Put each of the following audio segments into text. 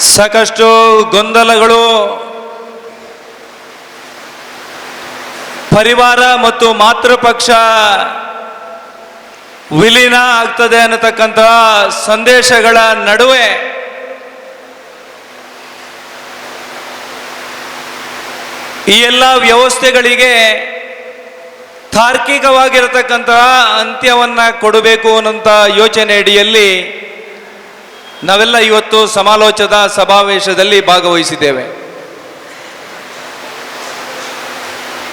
ಸಾಕಷ್ಟು ಗೊಂದಲಗಳು, ಪರಿವಾರ ಮತ್ತು ಮಾತೃಪಕ್ಷ ವಿಲೀನ ಆಗ್ತದೆ ಅನ್ನತಕ್ಕಂತಹ ಸಂದೇಶಗಳ ನಡುವೆ ಈ ಎಲ್ಲ ವ್ಯವಸ್ಥೆಗಳಿಗೆ ತಾರ್ಕಿಕವಾಗಿರತಕ್ಕಂತಹ ಅಂತ್ಯವನ್ನ ಕೊಡಬೇಕು ಅನ್ನೋಂಥ ಯೋಚನೆ ಅಡಿಯಲ್ಲಿ ನಾವೆಲ್ಲ ಇವತ್ತು ಸಮಾಲೋಚನಾ ಸಮಾವೇಶದಲ್ಲಿ ಭಾಗವಹಿಸಿದ್ದೇವೆ.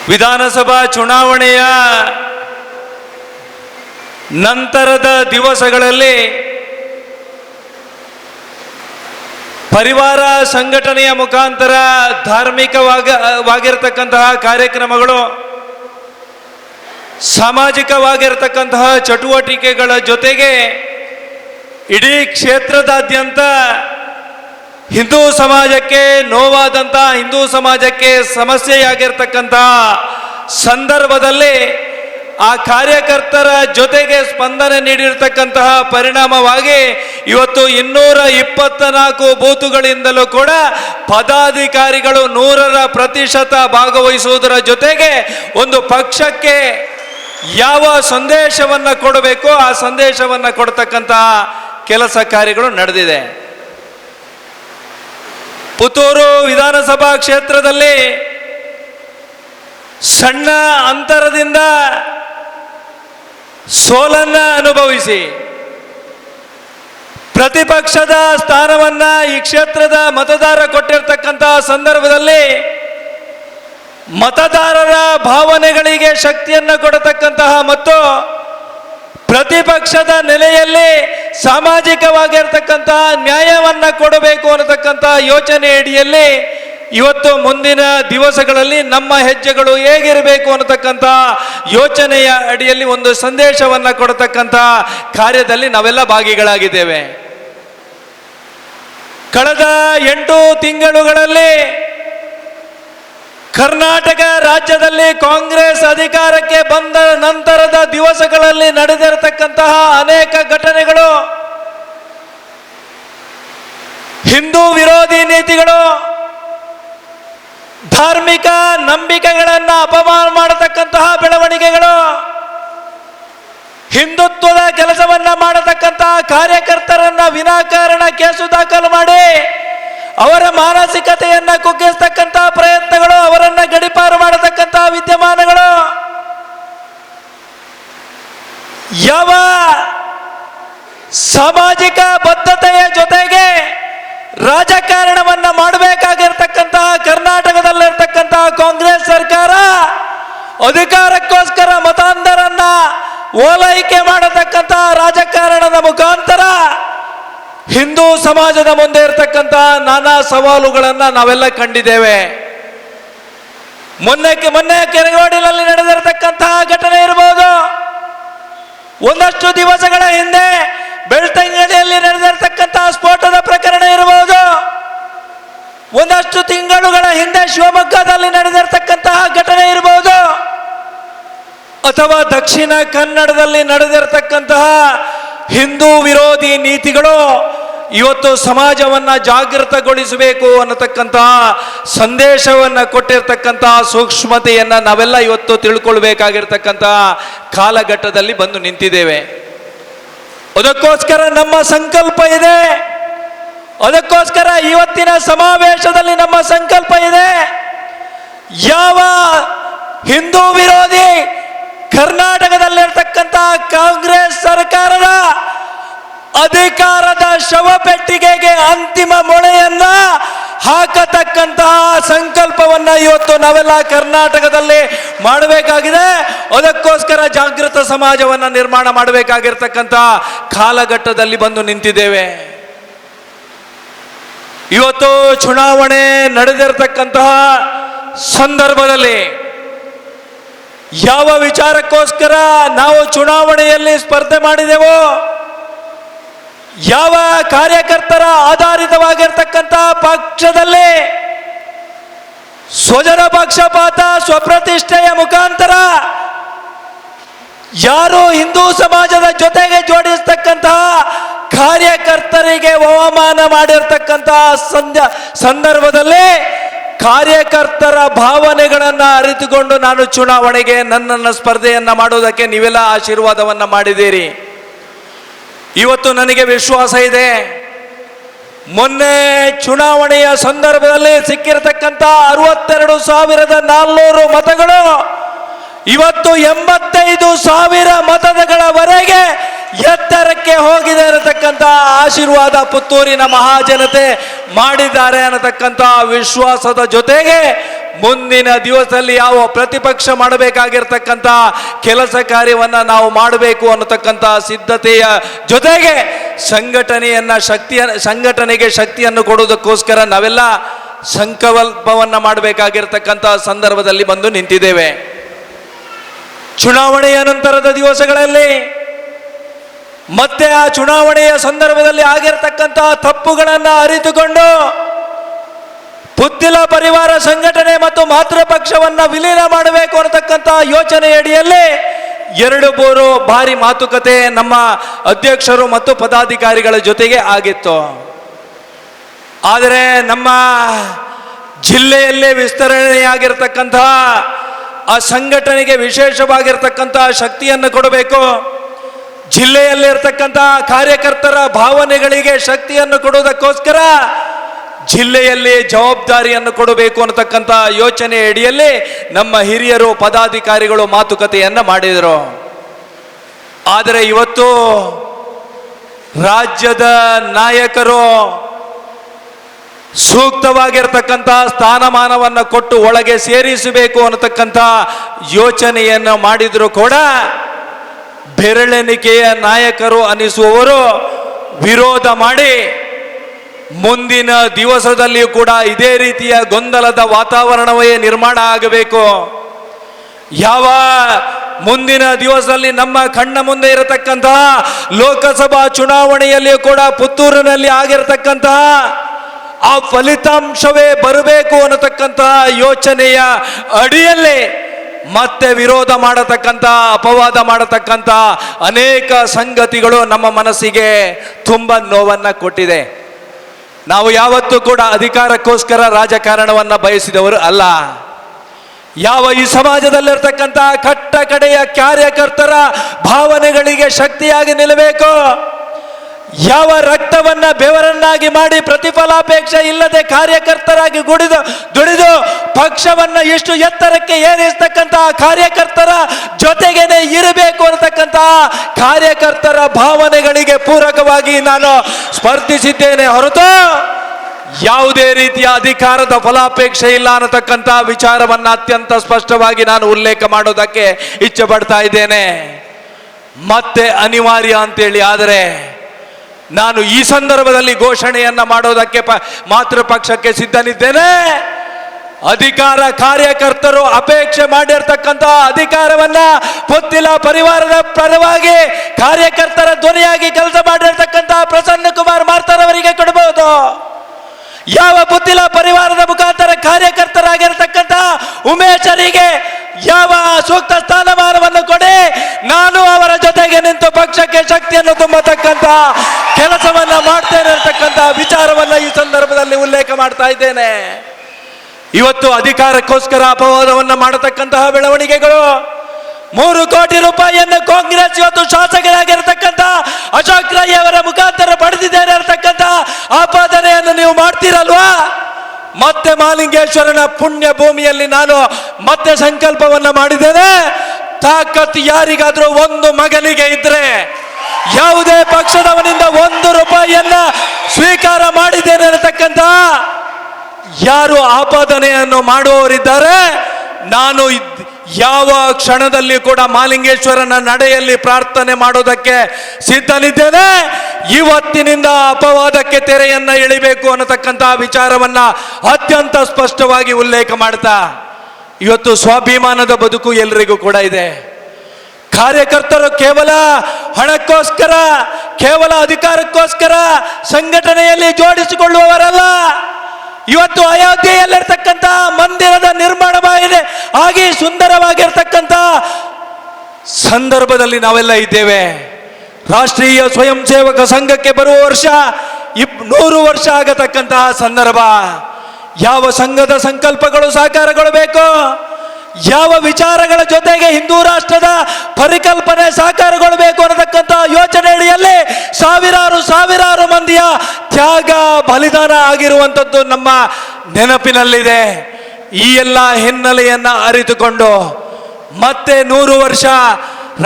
ವಿಧಾನಸಭಾ ಚುನಾವಣೆಯ ನಂತರದ ದಿವಸಗಳಲ್ಲಿ ಪರಿವಾರ ಸಂಘಟನೆಯ ಮುಖಾಂತರ ಧಾರ್ಮಿಕವಾಗ, ವಾಗಿರತಕ್ಕಂತಹ ಕಾರ್ಯಕ್ರಮಗಳು, ಸಾಮಾಜಿಕವಾಗಿರತಕ್ಕಂತಹ ಚಟುವಟಿಕೆಗಳ ಜೊತೆಗೆ ಇಡೀ ಕ್ಷೇತ್ರದಾದ್ಯಂತ ಹಿಂದೂ ಸಮಾಜಕ್ಕೆ ನೋವಾದಂಥ ಹಿಂದೂ ಸಮಾಜಕ್ಕೆ ಸಮಸ್ಯೆಯಾಗಿರ್ತಕ್ಕಂಥ ಸಂದರ್ಭದಲ್ಲಿ ಆ ಕಾರ್ಯಕರ್ತರ ಜೊತೆಗೆ ಸ್ಪಂದನೆ ನೀಡಿರ್ತಕ್ಕಂತಹ ಪರಿಣಾಮವಾಗಿ ಇವತ್ತು ಇನ್ನೂರ ಇಪ್ಪತ್ತ ನಾಲ್ಕು ಬೂತುಗಳಿಂದಲೂ ಕೂಡ ಪದಾಧಿಕಾರಿಗಳು ನೂರರ ಪ್ರತಿಶತ ಭಾಗವಹಿಸುವುದರ ಜೊತೆಗೆ ಒಂದು ಪಕ್ಷಕ್ಕೆ ಯಾವ ಸಂದೇಶವನ್ನು ಕೊಡಬೇಕೋ ಆ ಸಂದೇಶವನ್ನು ಕೊಡ್ತಕ್ಕಂತಹ ಕೆಲಸ ಕಾರ್ಯಗಳು ನಡೆದಿದೆ. ಪುತ್ತೂರು ವಿಧಾನಸಭಾ ಕ್ಷೇತ್ರದಲ್ಲಿ ಸಣ್ಣ ಅಂತರದಿಂದ ಸೋಲನ್ನ ಅನುಭವಿಸಿ. ಪ್ರತಿಪಕ್ಷದ ಸ್ಥಾನವನ್ನ ಈ ಕ್ಷೇತ್ರದ ಮತದಾರ ಕೊಟ್ಟಿರ್ತಕ್ಕಂತಹ ಸಂದರ್ಭದಲ್ಲಿ ಮತದಾರರ ಭಾವನೆಗಳಿಗೆ ಶಕ್ತಿಯನ್ನು ಕೊಡತಕ್ಕಂತಹ ಮತ್ತು ಪ್ರತಿಪಕ್ಷದ ನೆಲೆಯಲ್ಲಿ ಸಾಮಾಜಿಕವಾಗಿರ್ತಕ್ಕಂತಹ ನ್ಯಾಯವನ್ನ ಕೊಡಬೇಕು ಅನ್ನತಕ್ಕಂಥ ಯೋಚನೆ ಅಡಿಯಲ್ಲಿ ಇವತ್ತು ಮುಂದಿನ ದಿವಸಗಳಲ್ಲಿ ನಮ್ಮ ಹೆಜ್ಜೆಗಳು ಹೇಗಿರಬೇಕು ಅನ್ನತಕ್ಕಂಥ ಯೋಚನೆಯ ಅಡಿಯಲ್ಲಿ ಒಂದು ಸಂದೇಶವನ್ನ ಕೊಡತಕ್ಕಂಥ ಕಾರ್ಯದಲ್ಲಿ ನಾವೆಲ್ಲ ಭಾಗಿಗಳಾಗಿದ್ದೇವೆ. ಕಳೆದ ಎಂಟು ತಿಂಗಳುಗಳಲ್ಲಿ ಕರ್ನಾಟಕ ರಾಜ್ಯದಲ್ಲಿ ಕಾಂಗ್ರೆಸ್ ಅಧಿಕಾರಕ್ಕೆ ಬಂದ ನಂತರದ ದಿವಸಗಳಲ್ಲಿ ನಡೆದಿರತಕ್ಕಂತಹ ಅನೇಕ ಘಟನೆಗಳು, ಹಿಂದೂ ವಿರೋಧಿ ನೀತಿಗಳು, ಧಾರ್ಮಿಕ ನಂಬಿಕೆಗಳನ್ನು ಅಪಮಾನ ಮಾಡತಕ್ಕಂತಹ ಬೆಳವಣಿಗೆಗಳು, ಹಿಂದುತ್ವದ ಕೆಲಸವನ್ನ ಮಾಡತಕ್ಕಂತಹ ಕಾರ್ಯಕರ್ತರನ್ನ ವಿನಾಕಾರಣ ಕೇಸು ದಾಖಲು ಮಾಡಿ ಅವರ ಮಾನಸಿಕತೆಯನ್ನ ಕುಗ್ಗಿಸ್ತಕ್ಕಂತಹ ಯಾವ ಸಾಮಾಜಿಕ ಬದ್ಧತೆಯ ಜೊತೆಗೆ ರಾಜಕಾರಣವನ್ನ ಮಾಡಬೇಕಾಗಿರ್ತಕ್ಕಂತಹ ಕರ್ನಾಟಕದಲ್ಲಿರ್ತಕ್ಕಂತಹ ಕಾಂಗ್ರೆಸ್ ಸರ್ಕಾರ ಅಧಿಕಾರಕ್ಕೋಸ್ಕರ ಮತಾಂಧರನ್ನ ಓಲೈಕೆ ಮಾಡತಕ್ಕಂತಹ ರಾಜಕಾರಣದ ಮುಖಾಂತರ ಹಿಂದೂ ಸಮಾಜದ ಮುಂದೆ ಇರತಕ್ಕಂತಹ ನಾನಾ ಸವಾಲುಗಳನ್ನ ನಾವೆಲ್ಲ ಕಂಡಿದ್ದೇವೆ. ಮೊನ್ನೆ ಮೊನ್ನೆ ಕೆರೆಗೋಡಿನಲ್ಲಿ ಇರಬಹುದು ಒಂದಷ್ಟು ದಿವಸಗಳ ಹಿಂದೆ ಬೆಳ್ತಂಗಡಿಯಲ್ಲಿ ನಡೆದಿರತಕ್ಕಂತಹ ಸ್ಫೋಟದ ಪ್ರಕರಣ ಇರಬಹುದು. ಒಂದಷ್ಟು ತಿಂಗಳುಗಳ ಹಿಂದೆ ಶಿವಮೊಗ್ಗದಲ್ಲಿ ನಡೆದಿರತಕ್ಕಂತಹ ಘಟನೆ ಇರಬಹುದು. ಅಥವಾ ದಕ್ಷಿಣ ಕನ್ನಡದಲ್ಲಿ ನಡೆದಿರತಕ್ಕಂತಹ ಹಿಂದೂ ವಿರೋಧಿ ನೀತಿಗಳು ಇವತ್ತು ಸಮಾಜವನ್ನ ಜಾಗೃತಗೊಳಿಸಬೇಕು ಅನ್ನತಕ್ಕಂತಹ ಸಂದೇಶವನ್ನ ಕೊಟ್ಟಿರ್ತಕ್ಕಂತಹ ಸೂಕ್ಷ್ಮತೆಯನ್ನ ನಾವೆಲ್ಲ ಇವತ್ತು ತಿಳ್ಕೊಳ್ಬೇಕಾಗಿರ್ತಕ್ಕಂತಹ ಕಾಲಘಟ್ಟದಲ್ಲಿ ಬಂದು ನಿಂತಿದ್ದೇವೆ. ಅದಕ್ಕೋಸ್ಕರ ನಮ್ಮ ಸಂಕಲ್ಪ ಇದೆ. ಅದಕ್ಕೋಸ್ಕರ ಇವತ್ತಿನ ಸಮಾವೇಶದಲ್ಲಿ ನಮ್ಮ ಸಂಕಲ್ಪ ಇದೆ. ಯಾವ ಹಿಂದೂ ವಿರೋಧಿ ಕರ್ನಾಟಕದಲ್ಲಿರ್ತಕ್ಕಂತಹ ಕಾಂಗ್ರೆಸ್ ಸರ್ಕಾರದ ಅಧಿಕಾರದ ಶವಪೆಟ್ಟಿಗೆಗೆ ಅಂತಿಮ ಮೊಳೆಯನ್ನ ಹಾಕತಕ್ಕಂತಹ ಸಂಕಲ್ಪವನ್ನ ಇವತ್ತು ನಾವೆಲ್ಲ ಕರ್ನಾಟಕದಲ್ಲಿ ಮಾಡಬೇಕಾಗಿದೆ. ಅದಕ್ಕೋಸ್ಕರ ಜಾಗೃತ ಸಮಾಜವನ್ನ ನಿರ್ಮಾಣ ಮಾಡಬೇಕಾಗಿರ್ತಕ್ಕಂತಹ ಕಾಲಘಟ್ಟದಲ್ಲಿ ಬಂದು ನಿಂತಿದ್ದೇವೆ. ಇವತ್ತು ಚುನಾವಣೆ ನಡೆದಿರ್ತಕ್ಕಂತಹ ಸಂದರ್ಭದಲ್ಲಿ ಯಾವ ವಿಚಾರಕ್ಕೋಸ್ಕರ ನಾವು ಚುನಾವಣೆಯಲ್ಲಿ ಸ್ಪರ್ಧೆ ಮಾಡಿದೆವೋ ಯಾವ ಕಾರ್ಯಕರ್ತರ ಆಧಾರಿತವಾಗಿರ್ತಕ್ಕಂಥ ಪಕ್ಷದಲ್ಲಿ ಸ್ವಜನ ಪಕ್ಷಪಾತ, ಸ್ವಪ್ರತಿಷ್ಠೆಯ ಮುಖಾಂತರ ಯಾರು ಹಿಂದೂ ಸಮಾಜದ ಜೊತೆಗೆ ಜೋಡಿಸ್ತಕ್ಕಂತಹ ಕಾರ್ಯಕರ್ತರಿಗೆ ಅವಮಾನ ಮಾಡಿರ್ತಕ್ಕಂತಹ ಸಂದ ಸಂದರ್ಭದಲ್ಲಿ ಕಾರ್ಯಕರ್ತರ ಭಾವನೆಗಳನ್ನು ಅರಿತುಕೊಂಡು ನಾನು ಚುನಾವಣೆಗೆ ನನ್ನನ್ನು ಸ್ಪರ್ಧೆಯನ್ನ ಮಾಡೋದಕ್ಕೆ ನೀವೆಲ್ಲ ಆಶೀರ್ವಾದವನ್ನ ಮಾಡಿದ್ದೀರಿ. ಇವತ್ತು ನನಗೆ ವಿಶ್ವಾಸ ಇದೆ. ಮೊನ್ನೆ ಚುನಾವಣೆಯ ಸಂದರ್ಭದಲ್ಲಿ ಸಿಕ್ಕಿರತಕ್ಕಂಥ ಅರವತ್ತೆರಡು ಸಾವಿರದ ನಾಲ್ನೂರು ಮತಗಳು ಇವತ್ತು ಎಂಬತ್ತೈದು ಸಾವಿರ ಮತಗಳವರೆಗೆ ಎತ್ತರಕ್ಕೆ ಹೋಗಿದೆ ಅನ್ನತಕ್ಕಂಥ ಆಶೀರ್ವಾದ ಪುತ್ತೂರಿನ ಮಹಾಜನತೆ ಮಾಡಿದ್ದಾರೆ ಅನ್ನತಕ್ಕಂಥ ವಿಶ್ವಾಸದ ಜೊತೆಗೆ ಮುಂದಿನ ದಿವಸದಲ್ಲಿ ಯಾವ ಪ್ರತಿಪಕ್ಷ ಮಾಡಬೇಕಾಗಿರ್ತಕ್ಕಂಥ ಕೆಲಸ ಕಾರ್ಯವನ್ನ ನಾವು ಮಾಡಬೇಕು ಅನ್ನತಕ್ಕಂಥ ಸಿದ್ಧತೆಯ ಜೊತೆಗೆ ಸಂಘಟನೆಯನ್ನ ಶಕ್ತಿಯ, ಸಂಘಟನೆಗೆ ಶಕ್ತಿಯನ್ನು ಕೊಡುವುದಕ್ಕೋಸ್ಕರ ನಾವೆಲ್ಲ ಸಂಕಲ್ಪವನ್ನ ಮಾಡಬೇಕಾಗಿರ್ತಕ್ಕಂಥ ಸಂದರ್ಭದಲ್ಲಿ ಬಂದು ನಿಂತಿದ್ದೇವೆ. ಚುನಾವಣೆಯ ನಂತರದ ದಿವಸಗಳಲ್ಲಿ ಮತ್ತೆ ಆ ಚುನಾವಣೆಯ ಸಂದರ್ಭದಲ್ಲಿ ಆಗಿರ್ತಕ್ಕಂತಹ ತಪ್ಪುಗಳನ್ನು ಅರಿತುಕೊಂಡು ಪುತ್ತಿಲ ಪರಿವಾರ ಸಂಘಟನೆ ಮತ್ತು ಮಾತೃಪಕ್ಷವನ್ನು ವಿಲೀನ ಮಾಡಬೇಕು ಅನ್ನತಕ್ಕಂಥ ಯೋಚನೆ ಅಡಿಯಲ್ಲಿ ಎರಡು ಮೂರು ಬಾರಿ ಮಾತುಕತೆ ನಮ್ಮ ಅಧ್ಯಕ್ಷರು ಮತ್ತು ಪದಾಧಿಕಾರಿಗಳ ಜೊತೆಗೆ ಆಗಿತ್ತು. ಆದರೆ ನಮ್ಮ ಜಿಲ್ಲೆಯಲ್ಲೇ ವಿಸ್ತರಣೆಯಾಗಿರ್ತಕ್ಕಂತಹ ಆ ಸಂಘಟನೆಗೆ ವಿಶೇಷವಾಗಿರ್ತಕ್ಕಂತಹ ಶಕ್ತಿಯನ್ನು ಕೊಡಬೇಕು. ಜಿಲ್ಲೆಯಲ್ಲಿರ್ತಕ್ಕಂಥ ಕಾರ್ಯಕರ್ತರ ಭಾವನೆಗಳಿಗೆ ಶಕ್ತಿಯನ್ನು ಕೊಡುವುದಕ್ಕೋಸ್ಕರ ಜಿಲ್ಲೆಯಲ್ಲಿ ಜವಾಬ್ದಾರಿಯನ್ನು ಕೊಡಬೇಕು ಅನ್ನತಕ್ಕಂಥ ಯೋಚನೆ ಅಡಿಯಲ್ಲಿ ನಮ್ಮ ಹಿರಿಯರು ಪದಾಧಿಕಾರಿಗಳು ಮಾತುಕತೆಯನ್ನ ಮಾಡಿದರು. ಆದರೆ ಇವತ್ತು ರಾಜ್ಯದ ನಾಯಕರು ಸೂಕ್ತವಾಗಿರ್ತಕ್ಕಂಥ ಸ್ಥಾನಮಾನವನ್ನು ಕೊಟ್ಟು ಒಳಗೆ ಸೇರಿಸಬೇಕು ಅನ್ನತಕ್ಕಂಥ ಯೋಚನೆಯನ್ನು ಮಾಡಿದರೂ ಕೂಡ ಬೆರಳೆಣಿಕೆಯ ನಾಯಕರು ಅನಿಸುವವರು ವಿರೋಧ ಮಾಡಿ ಮುಂದಿನ ದಿವಸದಲ್ಲಿಯೂ ಕೂಡ ಇದೇ ರೀತಿಯ ಗೊಂದಲದ ವಾತಾವರಣವೇ ನಿರ್ಮಾಣ ಆಗಬೇಕು. ಯಾವ ಮುಂದಿನ ದಿವಸದಲ್ಲಿ ನಮ್ಮ ಕಣ್ಣ ಮುಂದೆ ಇರತಕ್ಕಂತಹ ಲೋಕಸಭಾ ಚುನಾವಣೆಯಲ್ಲಿಯೂ ಕೂಡ ಪುತ್ತೂರಿನಲ್ಲಿ ಆಗಿರತಕ್ಕಂತಹ ಆ ಫಲಿತಾಂಶವೇ ಬರಬೇಕು ಅನ್ನತಕ್ಕಂತಹ ಯೋಚನೆಯ ಅಡಿಯಲ್ಲೇ ಮತ್ತೆ ವಿರೋಧ ಮಾಡತಕ್ಕಂಥ, ಅಪವಾದ ಮಾಡತಕ್ಕಂಥ ಅನೇಕ ಸಂಗತಿಗಳು ನಮ್ಮ ಮನಸ್ಸಿಗೆ ತುಂಬ ನೋವನ್ನು ಕೊಟ್ಟಿದೆ. ನಾವು ಯಾವತ್ತೂ ಕೂಡ ಅಧಿಕಾರಕ್ಕೋಸ್ಕರ ರಾಜಕಾರಣವನ್ನ ಬಯಸಿದವರು ಅಲ್ಲ. ಯಾವ ಈ ಸಮಾಜದಲ್ಲಿರ್ತಕ್ಕಂತಹ ಕಟ್ಟ ಕಡೆಯ ಕಾರ್ಯಕರ್ತರ ಭಾವನೆಗಳಿಗೆ ಶಕ್ತಿಯಾಗಿ ನಿಲ್ಲಬೇಕು. ಯಾವ ರಕ್ತವನ್ನ ಬೆವರನ್ನಾಗಿ ಮಾಡಿ ಪ್ರತಿಫಲಾಪೇಕ್ಷೆ ಇಲ್ಲದೆ ಕಾರ್ಯಕರ್ತರಾಗಿ ಗುಡಿದು, ದುಡಿದು ಪಕ್ಷವನ್ನ ಇಷ್ಟು ಎತ್ತರಕ್ಕೆ ಏರಿಸ್ತಕ್ಕಂತಹ ಕಾರ್ಯಕರ್ತರ ಇರಬೇಕು ಅನ್ನತಕ್ಕಂಥ ಕಾರ್ಯಕರ್ತರ ಭಾವನೆಗಳಿಗೆ ಪೂರಕವಾಗಿ ನಾನು ಸ್ಪರ್ಧಿಸಿದ್ದೇನೆ ಹೊರತು ಯಾವುದೇ ರೀತಿಯ ಅಧಿಕಾರದ ಫಲಾಪೇಕ್ಷೆ ಇಲ್ಲ ಅನ್ನತಕ್ಕಂಥ ವಿಚಾರವನ್ನು ಅತ್ಯಂತ ಸ್ಪಷ್ಟವಾಗಿ ನಾನು ಉಲ್ಲೇಖ ಮಾಡೋದಕ್ಕೆ ಇಚ್ಛೆ ಪಡ್ತಾ ಇದ್ದೇನೆ. ಮತ್ತೆ ಅನಿವಾರ್ಯ ಅಂತೇಳಿ, ಆದರೆ ನಾನು ಈ ಸಂದರ್ಭದಲ್ಲಿ ಘೋಷಣೆಯನ್ನ ಮಾಡೋದಕ್ಕೆ ಪ ಮಾತೃಪಕ್ಷಕ್ಕೆ ಸಿದ್ಧನಿದ್ದೇನೆ. ಅಧಿಕಾರ ಕಾರ್ಯಕರ್ತರು ಅಪೇಕ್ಷೆ ಮಾಡಿರ್ತಕ್ಕಂತಹ ಅಧಿಕಾರವನ್ನ ಪೊತ್ತಿಲ ಪರಿವಾರದ ಪರವಾಗಿ ಕಾರ್ಯಕರ್ತರ ಧ್ವನಿಯಾಗಿ ಕೆಲಸ ಮಾಡಿರ್ತಕ್ಕಂತಹ ಪ್ರಸನ್ನ ಕುಮಾರ್ ಮಾರ್ತರವರಿಗೆ ಕೊಡಬಹುದು. ಯಾವ ಪುತ್ತಿಲ ಪರಿವಾರದ ಮುಖಾಂತರ ಕಾರ್ಯಕರ್ತರಾಗಿರ್ತಕ್ಕಂಥ ಉಮೇಶರಿಗೆ ಯಾವ ಸೂಕ್ತ ಸ್ಥಾನಮಾನವನ್ನು ಕೊಡಿ, ನಾನು ಅವರ ಜೊತೆಗೆ ನಿಂತು ಪಕ್ಷಕ್ಕೆ ಶಕ್ತಿಯನ್ನು ತುಂಬತಕ್ಕಂತ ಕೆಲಸವನ್ನ ಮಾಡ್ತೇನೆ ಅಂತಕ್ಕಂತಹ ವಿಚಾರವನ್ನ ಈ ಸಂದರ್ಭದಲ್ಲಿ ಉಲ್ಲೇಖ ಮಾಡ್ತಾ ಇದ್ದೇನೆ. ಇವತ್ತು ಅಧಿಕಾರಕ್ಕೋಸ್ಕರ ಅಪವಾದವನ್ನು ಮಾಡತಕ್ಕಂತಹ ಬೆಳವಣಿಗೆಗಳು. ಮೂರು ಕೋಟಿ ರೂಪಾಯಿಯನ್ನು ಕಾಂಗ್ರೆಸ್ ಇವತ್ತು ಶಾಸಕರಾಗಿರತಕ್ಕಂತಹ ಅಶೋಕ್ ರೈ ಅವರ ಮುಖಾಂತರ ಪಡೆದಿದ್ದೇನೆ ಇರತಕ್ಕಂತಹ ಆಪಾದನೆಯನ್ನು ನೀವು ಮಾಡ್ತೀರಲ್ವಾ? ಮತ್ತೆ ಮಾಲಿಂಗೇಶ್ವರನ ಪುಣ್ಯ ಭೂಮಿಯಲ್ಲಿ ನಾನು ಮತ್ತೆ ಸಂಕಲ್ಪವನ್ನ ಮಾಡಿದ್ದೇನೆ. ತಾಕತ್ ಯಾರಿಗಾದ್ರೂ ಒಂದು ಮಗನಿಗೆ ಇದ್ರೆ ಯಾವುದೇ ಪಕ್ಷದವನಿಂದ ಒಂದು ರೂಪಾಯಿಯನ್ನ ಸ್ವೀಕಾರ ಮಾಡಿದ್ದೇನೆ ಅನ್ನತಕ್ಕಂಥ ಯಾರು ಆಪಾದನೆಯನ್ನು ಮಾಡುವವರಿದ್ದಾರೆ, ನಾನು ಯಾವ ಕ್ಷಣದಲ್ಲಿ ಕೂಡ ಮಾಲಿಂಗೇಶ್ವರನ ನಡೆಯಲ್ಲಿ ಪ್ರಾರ್ಥನೆ ಮಾಡೋದಕ್ಕೆ ಸಿದ್ಧನಿದ್ದೇನೆ. ಇವತ್ತಿನಿಂದ ಅಪವಾದಕ್ಕೆ ತೆರೆಯನ್ನ ಎಳಿಬೇಕು ಅನ್ನತಕ್ಕಂತಹ ವಿಚಾರವನ್ನ ಅತ್ಯಂತ ಸ್ಪಷ್ಟವಾಗಿ ಉಲ್ಲೇಖ ಮಾಡ್ತಾ, ಇವತ್ತು ಸ್ವಾಭಿಮಾನದ ಬದುಕು ಎಲ್ರಿಗೂ ಕೂಡ ಇದೆ. ಕಾರ್ಯಕರ್ತರು ಕೇವಲ ಹಣಕ್ಕೋಸ್ಕರ, ಕೇವಲ ಅಧಿಕಾರಕ್ಕೋಸ್ಕರ ಸಂಘಟನೆಯಲ್ಲಿ ಜೋಡಿಸಿಕೊಳ್ಳುವವರಲ್ಲ. ಇವತ್ತು ಅಯೋಧ್ಯೆಯಲ್ಲಿರ್ತಕ್ಕಂಥ ಮಂದಿರದ ನಿರ್ಮಾಣವಾಗಿದೆ ಹಾಗೆ ಸುಂದರವಾಗಿರ್ತಕ್ಕಂಥ ಸಂದರ್ಭದಲ್ಲಿ ನಾವೆಲ್ಲ ಇದ್ದೇವೆ. ರಾಷ್ಟ್ರೀಯ ಸ್ವಯಂ ಸೇವಕ ಸಂಘಕ್ಕೆ ಬರುವ ವರ್ಷ ಇಪ್ ನೂರು ವರ್ಷ ಆಗತಕ್ಕಂತಹ ಸಂದರ್ಭ. ಯಾವ ಸಂಘದ ಸಂಕಲ್ಪಗಳು ಸಾಕಾರಗೊಳ್ಳಬೇಕು ಯಾವ ವಿಚಾರಗಳ ಜೊತೆಗೆ ಹಿಂದೂ ರಾಷ್ಟ್ರದ ಪರಿಕಲ್ಪನೆ ಸಾಕಾರಗೊಳ್ಳಬೇಕು ಅನ್ನತಕ್ಕಂಥ ಯೋಚನೆ ಅಡಿಯಲ್ಲಿ ಸಾವಿರಾರು ಸಾವಿರಾರು ಮಂದಿಯ ತ್ಯಾಗ ಬಲಿದಾನ ಆಗಿರುವಂಥದ್ದು ನಮ್ಮ ನೆನಪಿನಲ್ಲಿದೆ. ಈ ಎಲ್ಲ ಹಿನ್ನೆಲೆಯನ್ನು ಅರಿತುಕೊಂಡು ಮತ್ತೆ ನೂರು ವರ್ಷ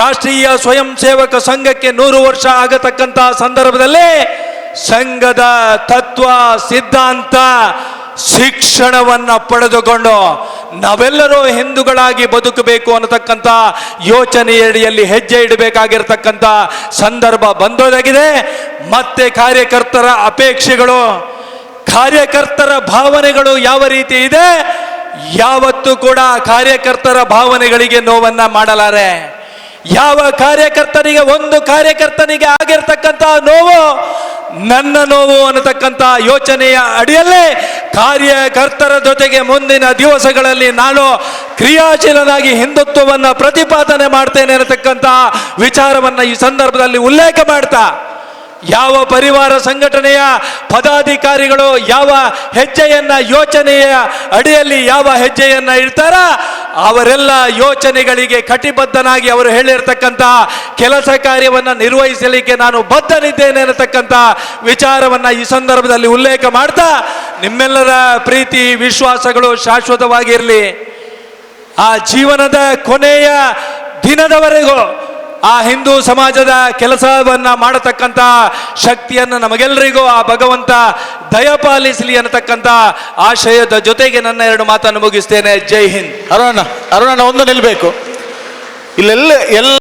ರಾಷ್ಟ್ರೀಯ ಸ್ವಯಂ ಸೇವಕ ಸಂಘಕ್ಕೆ ನೂರು ವರ್ಷ ಆಗತಕ್ಕಂತಹ ಸಂದರ್ಭದಲ್ಲಿ ಸಂಘದ ತತ್ವ, ಸಿದ್ಧಾಂತ, ಶಿಕ್ಷಣವನ್ನ ಪಡೆದುಕೊಂಡು ನಾವೆಲ್ಲರೂ ಹಿಂದೂಗಳಾಗಿ ಬದುಕಬೇಕು ಅನ್ನತಕ್ಕಂಥ ಯೋಚನೆಯಡಿಯಲ್ಲಿ ಹೆಜ್ಜೆ ಇಡಬೇಕಾಗಿರ್ತಕ್ಕಂಥ ಸಂದರ್ಭ ಬಂದೋದಾಗಿದೆ. ಮತ್ತೆ ಕಾರ್ಯಕರ್ತರ ಅಪೇಕ್ಷೆಗಳು, ಕಾರ್ಯಕರ್ತರ ಭಾವನೆಗಳು ಯಾವ ರೀತಿ ಇದೆ? ಯಾವತ್ತೂ ಕೂಡ ಕಾರ್ಯಕರ್ತರ ಭಾವನೆಗಳಿಗೆ ನೋವನ್ನ ಮಾಡಲಾರೆ. ಯಾವ ಕಾರ್ಯಕರ್ತನಿಗೆ, ಒಂದು ಕಾರ್ಯಕರ್ತನಿಗೆ ಆಗಿರ್ತಕ್ಕಂತಹ ನೋವು ನನ್ನ ನೋವು ಅನ್ನತಕ್ಕಂಥ ಯೋಚನೆಯ ಅಡಿಯಲ್ಲೇ ಕಾರ್ಯಕರ್ತರ ಜೊತೆಗೆ ಮುಂದಿನ ದಿವಸಗಳಲ್ಲಿ ನಾನು ಕ್ರಿಯಾಶೀಲನಾಗಿ ಹಿಂದುತ್ವವನ್ನು ಪ್ರತಿಪಾದನೆ ಮಾಡ್ತೇನೆ ಅನ್ನತಕ್ಕಂಥ ವಿಚಾರವನ್ನು ಈ ಸಂದರ್ಭದಲ್ಲಿ ಉಲ್ಲೇಖ ಮಾಡ್ತಾ, ಯಾವ ಪರಿವಾರ ಸಂಘಟನೆಯ ಪದಾಧಿಕಾರಿಗಳು ಯಾವ ಹೆಜ್ಜೆಯನ್ನ, ಯೋಚನೆಯ ಅಡಿಯಲ್ಲಿ ಯಾವ ಹೆಜ್ಜೆಯನ್ನ ಇಡ್ತಾರ ಅವರೆಲ್ಲ ಯೋಚನೆಗಳಿಗೆ ಕಟಿಬದ್ಧನಾಗಿ ಅವರು ಹೇಳಿರ್ತಕ್ಕಂಥ ಕೆಲಸ ಕಾರ್ಯವನ್ನ ನಿರ್ವಹಿಸಲಿಕ್ಕೆ ನಾನು ಬದ್ಧನಿದ್ದೇನೆ ಅನ್ನತಕ್ಕಂಥ ವಿಚಾರವನ್ನ ಈ ಸಂದರ್ಭದಲ್ಲಿ ಉಲ್ಲೇಖ ಮಾಡ್ತಾ ನಿಮ್ಮೆಲ್ಲರ ಪ್ರೀತಿ, ವಿಶ್ವಾಸಗಳು ಶಾಶ್ವತವಾಗಿರಲಿ. ಆ ಜೀವನದ ಕೊನೆಯ ದಿನದವರೆಗೂ ಆ ಹಿಂದೂ ಸಮಾಜದ ಕೆಲಸವನ್ನ ಮಾಡತಕ್ಕಂಥ ಶಕ್ತಿಯನ್ನು ನಮಗೆಲ್ಲರಿಗೂ ಆ ಭಗವಂತ ದಯಪಾಲಿಸಲಿ ಅನ್ನತಕ್ಕಂಥ ಆಶಯದ ಜೊತೆಗೆ ನನ್ನ ಎರಡು ಮಾತನ್ನು ಮುಗಿಸ್ತೇನೆ. ಜೈ ಹಿಂದ್. ಅರುಣ ಅರುಣ ಒಂದು ನಿಲ್ಲಬೇಕು ಇಲ್ಲೆಲ್ಲ ಎಲ್ಲ